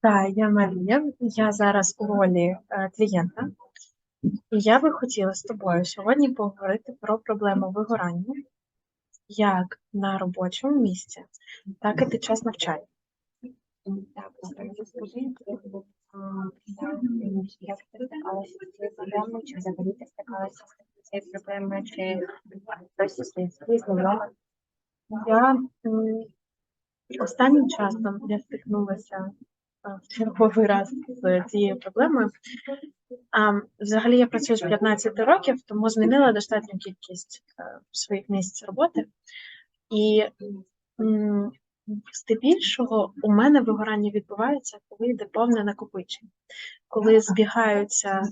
Так, я Марія, я зараз у ролі е, клієнта. І я би хотіла з тобою сьогодні поговорити про проблему вигорання як на робочому місці, так і під час навчання. Так, а, як ти стикалася з цією проблемою, чи взагалі ти стикалася з цією проблемою, чи хтось із своїх знайомих? Я останнім часом я стикнулася в черговий раз з цією проблемою. А, взагалі я працюю з 15 років, тому змінила достатню кількість е, своїх місць роботи. І здебільшого у мене вигорання відбувається, коли йде повне накопичення, коли збігаються,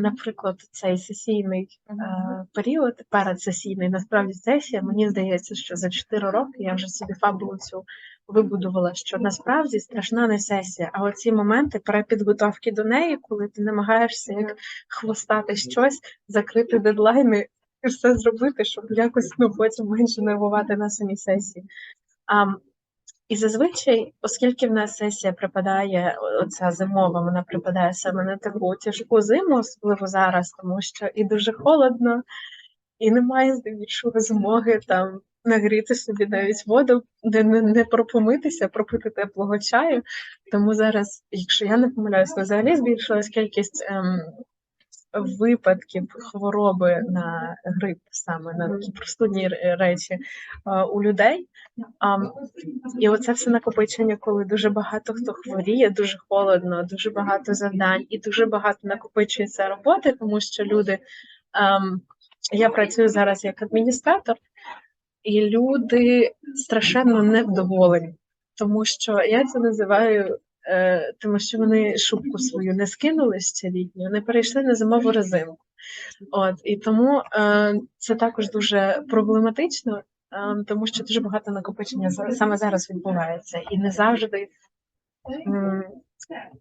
наприклад, цей сесійний період, передсесійний, насправді сесія, мені здається, що за 4 роки я вже собі фабулу цю вибудувала, що насправді страшна не сесія, а оці моменти перепідготовки до неї, коли ти намагаєшся як хвостати щось, закрити дедлайни і все зробити, щоб якось ну, потім менше нервувати на самій сесії. І зазвичай, оскільки в нас сесія припадає, оця зимова, вона припадає саме на таку тяжку зиму, особливо зараз, тому що і дуже холодно, і немає здебільшого змоги там нагріти собі навіть воду, не, не пропомитися, пропити теплого чаю. Тому зараз, якщо я не помиляюсь, взагалі збільшилась кількість ем, випадків хвороби на грип, саме на такі простудні речі у людей. І оце все накопичення, коли дуже багато хто хворіє, дуже холодно, дуже багато завдань і дуже багато накопичується роботи, тому що люди. ем, я працюю зараз як адміністратор, і люди страшенно невдоволені, тому що я це називаю, тому що вони шубку свою не скинули ще літню, вони перейшли на зимову резинку. От і тому е, це також дуже проблематично, е, тому що дуже багато накопичення саме зараз відбувається, і не завжди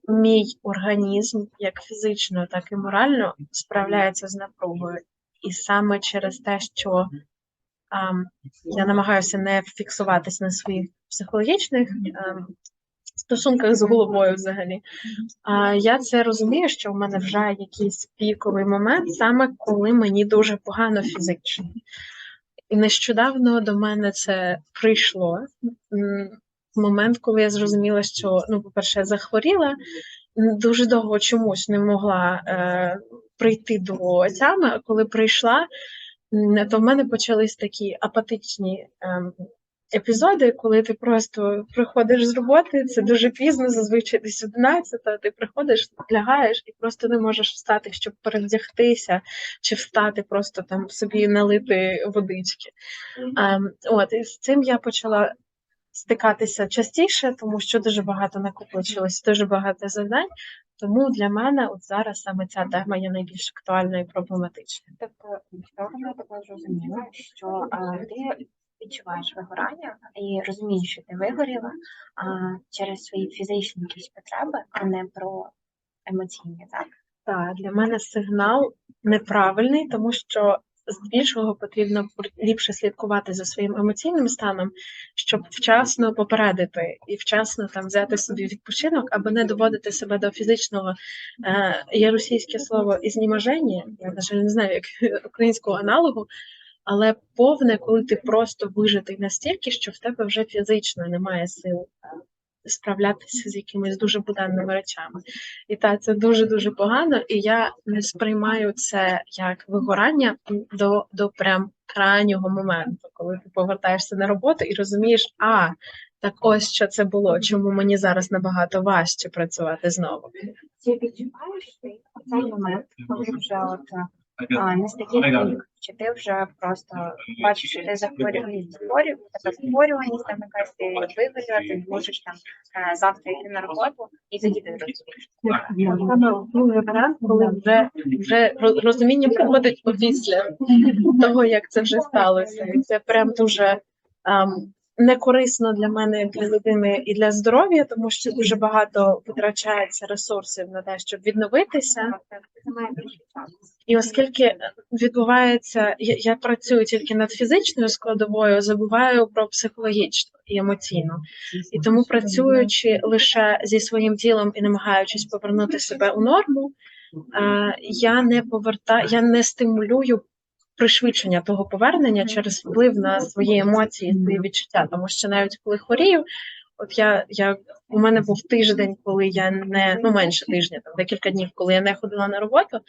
мій організм, як фізично, так і морально, справляється з напругою. І саме через те, що ам, я намагаюся не фіксуватись на своїх психологічних ем, стосунках з головою взагалі. А я це розумію, що в мене вже якийсь піковий момент, саме коли мені дуже погано фізично. І нещодавно до мене це прийшло. Момент, коли я зрозуміла, що ну, по-перше, я захворіла, дуже довго чомусь не могла е, прийти до тями, а коли прийшла, то в мене почались такі апатичні ем, епізоди, коли ти просто приходиш з роботи, це дуже пізно, зазвичай десь 11, ти приходиш, лягаєш і просто не можеш встати, щоб перевдягтися, чи встати, просто там собі налити водички. Ем, от, і з цим я почала стикатися частіше, тому що дуже багато накопичилось, дуже багато завдань. Тому для мене от зараз саме ця тема є найбільш актуальною і проблематичною. Тобто, правильно я тебе зрозуміла, що а, ти відчуваєш вигорання і розумієш, що ти вигоріла а, через свої фізичні якісь потреби, а не про емоційні, так? Так, для мене сигнал неправильний, тому що здебільшого потрібно ліпше слідкувати за своїм емоційним станом, щоб вчасно попередити і вчасно там взяти собі відпочинок, аби не доводити себе до фізичного е, є російське слово ізнімаження. Я на жаль не знаю, як українського аналогу. Але повне, коли ти просто вижитий настільки, що в тебе вже фізично немає сил е, справлятися з якимись дуже буденними речами. І так, це дуже-дуже погано, і я не сприймаю це як вигорання до, до прям крайнього моменту, коли ти повертаєшся на роботу і розумієш, а так ось що це було, чому мені зараз набагато важче працювати знову. Чи відчуваєш ти цей момент, коли вже от а, не стає рік, чи ти вже просто бачиш, що ти тебе захворюваність, там якась ти вигоріла, ти не можеш там е, завтра йти на роботу, і тоді ти розумієш. Саме другий варіант, коли вже, вже розуміння приходить опісля того, як це вже сталося. І це прям дуже ем, не корисно для мене як для людини і для здоров'я, тому що дуже багато витрачається ресурсів на те, щоб відновитися. І оскільки відбувається, я, я працюю тільки над фізичною складовою, забуваю про психологічну і емоційну. І тому працюючи лише зі своїм тілом і намагаючись повернути себе у норму, я не поверта, я не стимулюю пришвидшення того повернення через вплив на свої емоції, свої відчуття. Тому що навіть коли хворію, от я, я у мене був тиждень, коли я не ну менше тижня, там декілька днів, коли я не ходила на роботу.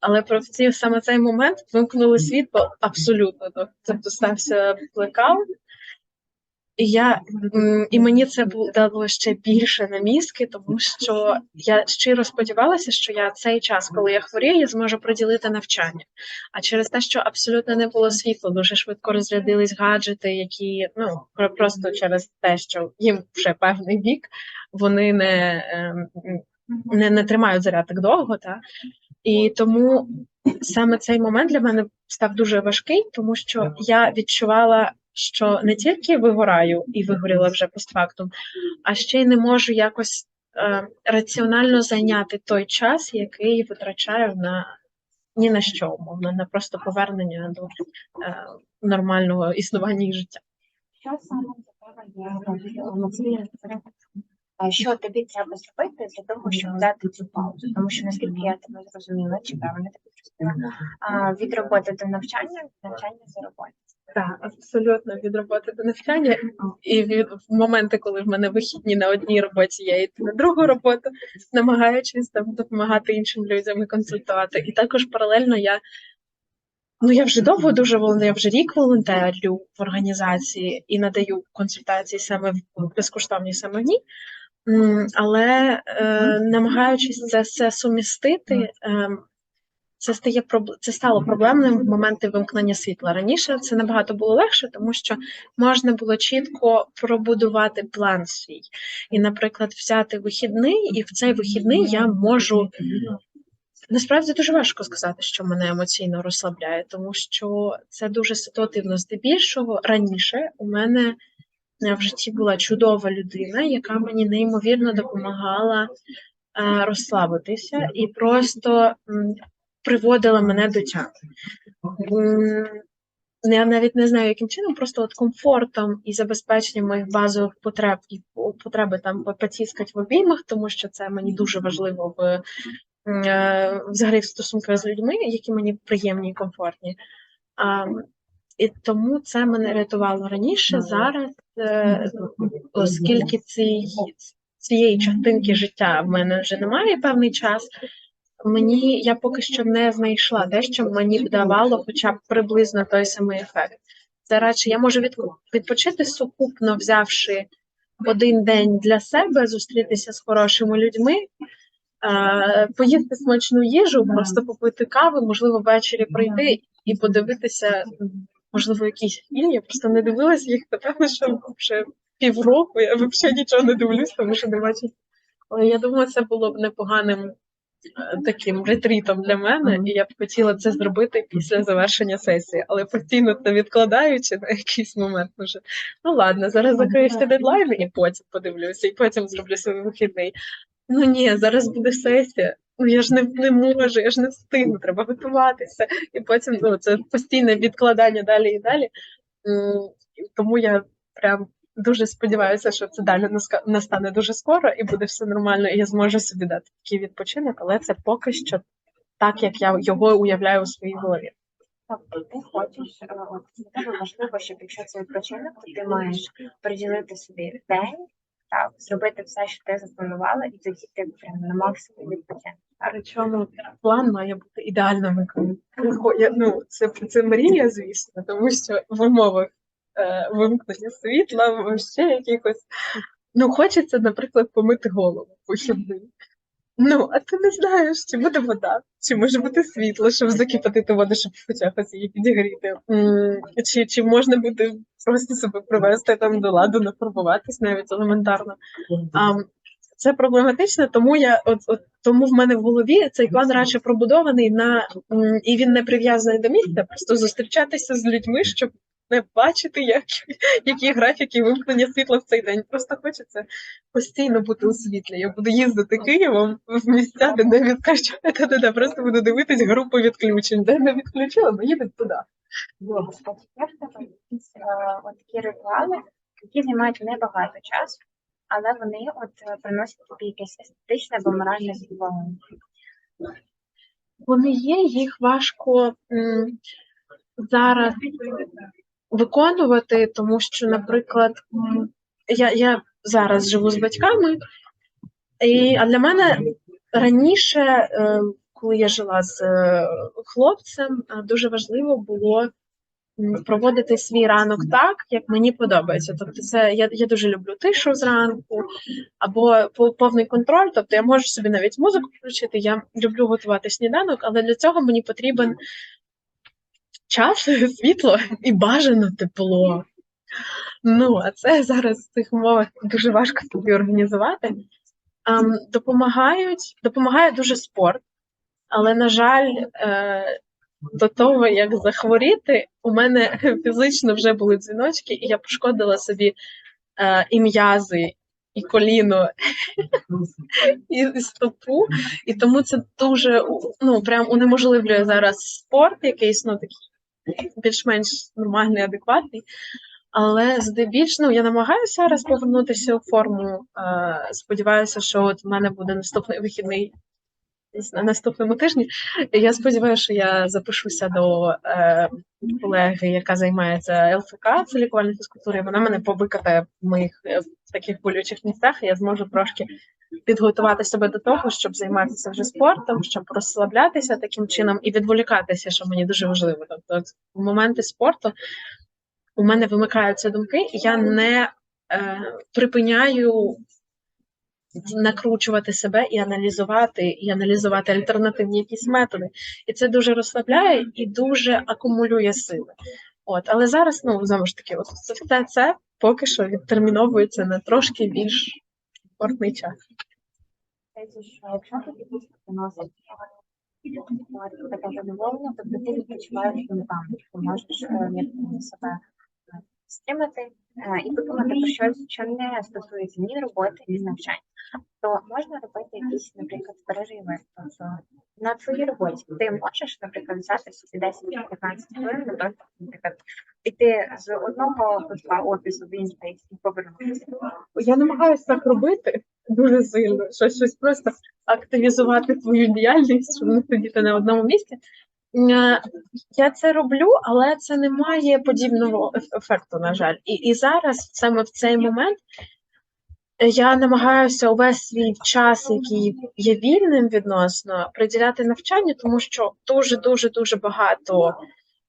Але про ці саме цей момент вимкнули світло абсолютно. Тобто- стався блекаут. І я і мені це дало ще більше на мізки, тому що я щиро сподівалася, що я цей час, коли я хворію, я зможу приділити навчання. А через те, що абсолютно не було світла, дуже швидко розрядились гаджети, які ну про- просто через те, що їм вже певний вік, вони не, ем, не, не тримають заряд так довго, та і тому саме цей момент для мене став дуже важкий, тому що я відчувала, що не тільки вигораю і вигоріла вже постфактум, а ще й не можу якось е, раціонально зайняти той час, який витрачаю на ні на що, умовно, на просто повернення до е, нормального існування і життя. Що саме? А Що тобі треба зробити для того, щоб взяти цю паузу? Тому що наскільки я тебе зрозуміла, чи правильно тебе зрозуміла, від роботи до навчання, від навчання до роботи. Так, абсолютно від роботи до навчання, і від в моменти, коли в мене вихідні на одній роботі, я йду на другу роботу, намагаючись там допомагати іншим людям і консультувати. І також паралельно я. Ну, я вже довго дуже волонтерю, я вже рік волонтерю в організації і надаю консультації саме в безкоштовні саме в ній. Але е, намагаючись це все сумістити, ем, це стає це стало проблемним в моменти вимкнення світла. Раніше це набагато було легше, тому що можна було чітко пробудувати план свій. І, наприклад, взяти вихідний, і в цей вихідний я можу. Насправді дуже важко сказати, що мене емоційно розслабляє, тому що це дуже ситуативно. Здебільшого раніше у мене е, в житті була чудова людина, яка мені неймовірно допомагала е, розслабитися і просто приводила мене до тями. Я навіть не знаю, яким чином, просто от комфортом і забезпеченням моїх базових потреб і потреби там по- потіскать в обіймах, тому що це мені дуже важливо в е, взагалі в стосунках з людьми, які мені приємні і комфортні. А, і тому це мене рятувало раніше. Зараз, е, оскільки цієї, цієї частинки життя в мене вже немає певний час, мені я поки що не знайшла те, що мені б давало хоча б приблизно той самий ефект. Це радше я можу відпочити сукупно, взявши один день для себе, зустрітися з хорошими людьми, поїсти смачну їжу, просто попити кави, можливо, ввечері прийти і подивитися, можливо, якісь фільм. Я просто не дивилася їх, напевно, що вже півроку. Я взагалі нічого не дивлюсь, тому що не бачу. Але я думаю, це було б непоганим таким ретрітом для мене, і я б хотіла це зробити після завершення сесії, але постійно це відкладаючи на якийсь момент. Може, ну ладно, зараз закрию всі дедлайни і потім подивлюся, і потім зроблю свій вихідний. Ну ні, зараз буде сесія. Ну я ж не, не можу, я ж не встигну, треба готуватися. І потім ну, це постійне відкладання далі і далі. Тому я прям дуже сподіваюся, що це далі настане дуже скоро і буде все нормально, і я зможу собі дати такий відпочинок, але це поки що так, як я його уявляю у своїй голові. Тобто ти хочеш, е, для тебе важливо, щоб якщо це відпочинок, то ти маєш приділити собі день, так, зробити все, що ти запланувала, і тоді ти прям на максимум відпочинок. Причому план має бути ідеально виконаний. Ну, це, це мрія, звісно, тому що в умовах вимкнення світла, ще якихось. Ну, хочеться, наприклад, помити голову в вихідний. Ну, а ти не знаєш, чи буде вода, чи може бути світло, щоб закипятити воду, щоб хоча б її підігріти. Чи, чи можна буде просто себе привести там до ладу, нафарбуватись навіть елементарно. А, це проблематично, тому я от, от тому в мене в голові цей план радше пробудований на і він не прив'язаний до місця, просто зустрічатися з людьми, щоб не бачити, як, які графіки вимкнення світла в цей день. Просто хочеться постійно бути у світлі. Я буду їздити Києвом в місця, де не відключають, де просто буду дивитись групу відключень. Де не відключила, ми їдемо туди. В тебе якісь е, такі ритуали, які займають небагато часу, але вони от е, приносять тобі якесь естетичне або моральне задоволення. Вони є, їх важко м, зараз виконувати, тому що, наприклад, я, я зараз живу з батьками, і, а для мене раніше, е, коли я жила з е, хлопцем, е, дуже важливо було проводити свій ранок так, як мені подобається. Тобто, це я, я дуже люблю тишу зранку або по- повний контроль. Тобто я можу собі навіть музику включити. Я люблю готувати сніданок, але для цього мені потрібен час, світло і бажано тепло. Ну, а це зараз в цих умовах дуже важко собі організувати. Допомагають, допомагає дуже спорт, але, на жаль, е, до того, як захворіти, у мене фізично вже були дзвіночки, і я пошкодила собі е, і м'язи, і коліно, і, стопу. І тому це дуже ну, прям унеможливлює зараз спорт, якийсь ну, такий більш-менш нормальний, адекватний. Але здебільшого ну, я намагаюся зараз повернутися у форму. Е, сподіваюся, що от в мене буде наступний вихідний на наступному тижні. Я сподіваюся, що я запишуся до е, колеги, яка займається ЛФК, це лікувальна фізкультура, вона мене побикає в моїх е, таких болючих місцях, і я зможу трошки підготувати себе до того, щоб займатися вже спортом, щоб розслаблятися таким чином і відволікатися, що мені дуже важливо. Тобто, в моменти спорту у мене вимикаються думки, і я не е, припиняю накручувати себе і аналізувати, і аналізувати альтернативні якісь методи. І це дуже розслабляє і дуже акумулює сили. От, але зараз, ну знову ж таки, от все це поки що відтерміновується на трошки більш спортний час. Якщо дійсно приносить задоволення, то ти відпочиваєш думками, ти можеш себе стримати е, і подумати про щось, що не стосується ні роботи, ні навчання. То можна робити якісь, наприклад, перериви. Тобто на твоїй роботі ти можеш, наприклад, взяти собі 10-15 хвилин те, наприклад, піти з одного кутка офісу в інший і повернутися. Я намагаюся так робити дуже сильно, що щось просто активізувати свою діяльність, щоб не сидіти на одному місці. Е, Я це роблю, але це не має подібного ефекту, на жаль. І, і зараз, саме в цей момент, я намагаюся увесь свій час, який є вільним відносно, приділяти навчанню, тому що дуже дуже багато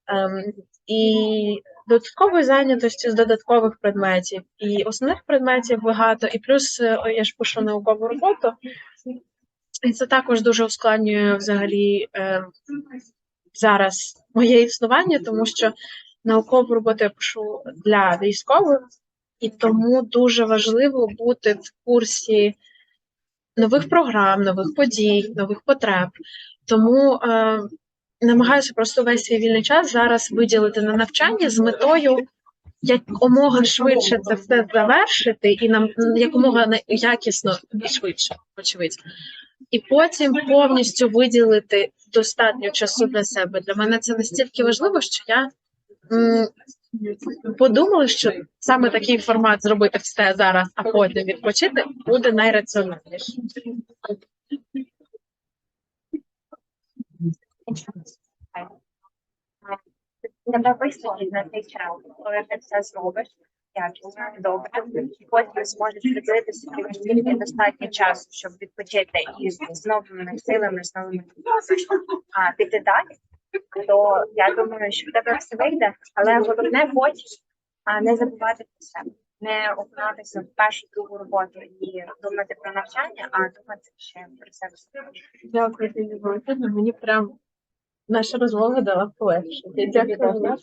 ем, і додаткової зайнятості з додаткових предметів, і основних предметів багато, і плюс е, я ж пишу наукову роботу, і це також дуже ускладнює взагалі е, зараз моє існування, тому що наукову роботу я пишу для військових, і тому дуже важливо бути в курсі нових програм, нових подій, нових потреб. Тому е, намагаюся просто весь свій вільний час зараз виділити на навчання з метою якомога швидше це все завершити і нам якомога якісно швидше, очевидь. І потім повністю виділити достатньо часу для себе. Для мене це настільки важливо, що я подумала, що саме такий формат зробити все зараз, а потім відпочити буде найраціональніше. Тебе вистачить на цей час, коли ти це зробиш якісно, добре, і потім зможеш приділити собі настільки достатньо часу, щоб відпочити і з новими силами, з новими а піти далі, то я думаю, що в тебе все вийде, але головне потім а, не забувати про себе, не окунатися в першу другу роботу і думати про навчання, а думати ще про себе. Дякую, Лілі Валентинівна. Мені прям наша розмова дала полегшення. Дякую.